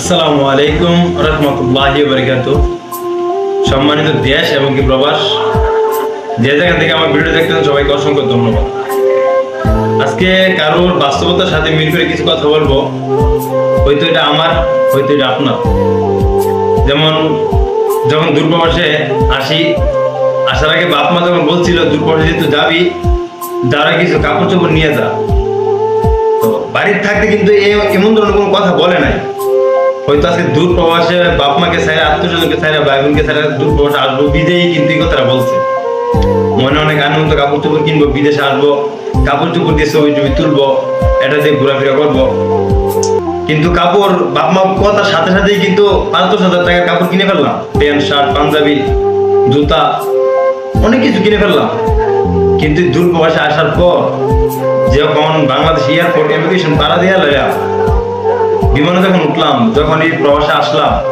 আসসালামু আলাইকুম রহমতুল্লাহ বরকাত সম্মানিত দেশ এবং কি প্রবাস, যে জায়গা থেকে আমার ভিডিও দেখতেন সবাইকে অসংখ্য ধন্যবাদ। আজকে কারোর বাস্তবতার সাথে মিল করে কিছু কথা বলব, হয়তো এটা আমার, হয়তো এটা আপনার। যেমন, যখন দূরপ্রবাসে আসি, আসার আগে বাপ মা যখন বলছিল দূরপ্রবাসে যেহেতু যাবি যারা কিছু কাপড় চোপড় নিয়ে যা। তো বাড়ির থাকতে কিন্তু এমন ধরনের কোনো কথা হয়তো আজকে দূর প্রবাসে বাপ মাকে ছাড়া আত্মীয় স্বজনকে ছাড়া ভাই বোনকে ছাড়া দূর প্রবাসে আসব কিন্তু বলছে। মনে অনেক আনন্দ কাপড় চোপড় কিনবো, বিদেশে আসব কাপড় চোপড় দিয়ে ছবি তুলবো, এটা দিয়ে ঘোরাফেরা করব। কিন্তু কাপড়, বাপ মা কথার সাথে সাথেই কিন্তু পাঁচ দশ হাজার টাকার কাপড় কিনে ফেললাম। প্যান্ট, শার্ট, পাঞ্জাবি, জুতা, অনেক কিছু কিনে ফেললাম। কিন্তু দূর প্রবাসে আসার পর, যখন বাংলাদেশ এয়ারপোর্ট ইমিগ্রেশন পাড়া দিয়ে লয়া বিমানে যখন উঠলাম, যখন এই প্রবাসে আসলাম,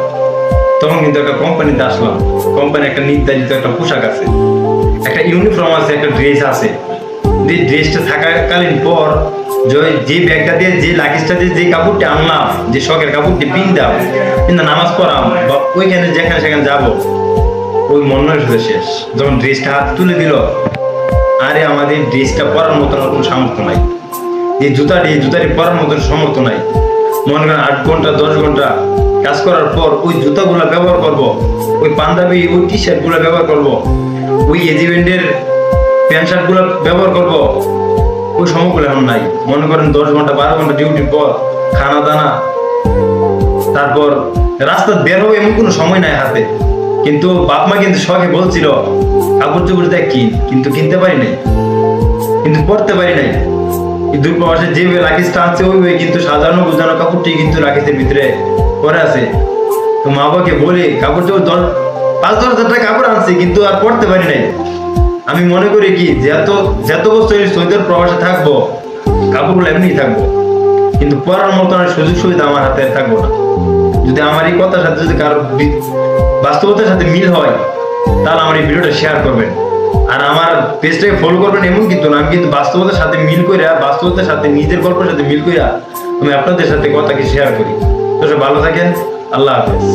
তখন কিন্তু একটা কোম্পানিতে আসলাম। কোম্পানি একটা নির্ধারিত একটা পোশাক আছে। একটা ইউনিফর্ম আছে, একটা ড্রেস আছে। যে ড্রেসটা থাকাকালীন পর যে- ব্যাগটা দিয়ে, যে লাগেজটা দিয়ে যে কাপড়টা আনলাম, যে শখের কাপড়টি পিনতাম কিন্তু নামাজ পড়াম, বা ওইখানে যেখানে সেখানে যাব, ওই মনের সাথে শেষ। যখন ড্রেসটা হাত তুলে দিল, আরে আমাদের ড্রেসটা পরার মতন কোনো সামর্থ্য নাই। এই জুতাটি এই জুতাটি পরার মতন সামর্থ্য নাই। মনে করেন আট ঘণ্টা, দশ ঘণ্টা কাজ করার পর ওই জুতাগুলো ব্যবহার করব, ওই পাঞ্জাবি, ওই টি শার্টগুলো ব্যবহার করব, ওই এজিভেন্টের প্যান্ট শার্টগুলো ব্যবহার করব, ওই সময়গুলো এখন নাই। মনে করেন দশ ঘণ্টা, বারো ঘণ্টা ডিউটির পর খানা দানা তারপর রাস্তা বের হবে এমন কোনো সময় নাই হাতে। কিন্তু বাপ মা কিন্তু শখে বলছিল কাপড় চোপড় দেখ কিন। কিন্তু কিনতে পারি নাই। কিন্তু পড়তে পারি নাই। এই দূরপ্রবাসে যে লাগেজটা আছে, ওই ওই কিন্তু সাজানো গুজানো কাপড়টি কিন্তু লাগেজের ভিতরে পরে আছে। তো মা বাবাকে বলি, কাপড় চোপড় দশ পাঁচ দশ হাজার টাকা কাপড় আনছি, কিন্তু আর পড়তে পারি নাই। আমি মনে করি কি যত যত বছর সৌদের প্রবাসে থাকব, কাপড়গুলো এমনিই থাকব। কিন্তু পড়ার মতো আর সুযোগ সুবিধা আমার হাতে থাকব না। যদি আমার এই কথার সাথে যদি কারও বাস্তবতার সাথে মিল হয়, তাহলে আমার এই ভিডিওটা শেয়ার করবেন। আর আমার পেজটাকে ফলো করবেন এমন কিন্তু না, আমি কিন্তু বাস্তবতার সাথে মিল করে বাস্তবতার সাথে, নিজের গল্পের সাথে মিল করে আমি আপনাদের সাথে কথাকে শেয়ার করি। তো ভালো থাকেন, আল্লাহ হাফেজ।